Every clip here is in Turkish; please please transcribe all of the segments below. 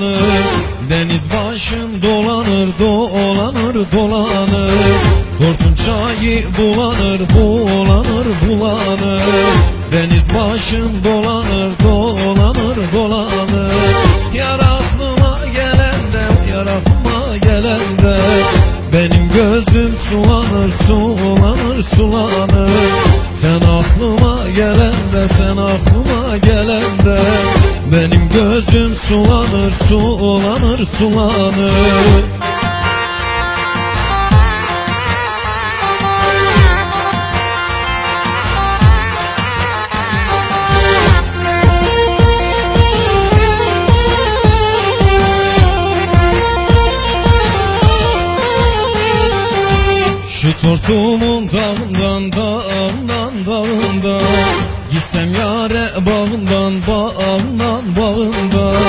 bulanır Deniz başım dolanır dolanır dolanır. Tortun çayı bulanır bulanır bulanır. Deniz başım dolanır dolanır dolanır. Yar aklıma gelende yar aklıma gelende benim gözüm sulanır, sulanır, sulanır. Sen aklıma Benim gözüm sulanır, sulanır, sulanır. Şu tortumun dağından dağından dağından Gitsem yare bağından bağından bağından.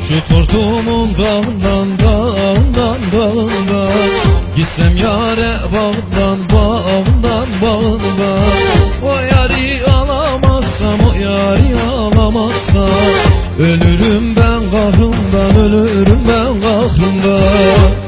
Şu tortumun dağından dağından dağından. Gitsem yare bağından bağından bağından. O yari alamazsam o yari alamazsam. Ölürüm ben kahrımdan ölürüm ben kahrımdan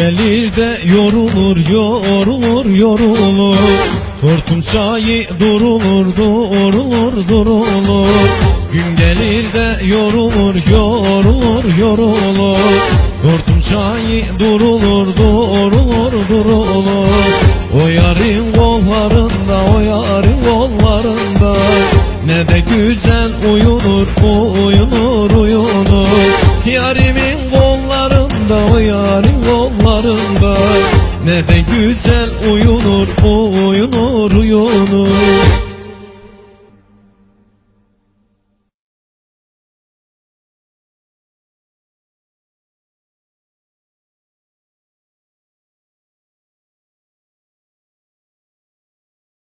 gelir de yorulur, yorulur, yorulur. Tortum çayı durulur, durulur, durulur. Gün gelir de yorulur, yorulur, yorulur. Tortum çayı durulur, durulur, durulur. O yarın kollarında, o yarın kollarında. Ne de güzel uyunur, uyunur, uyunur Yarimin kollarında, o yarın kollarında Ne de güzel uyunur, uyunur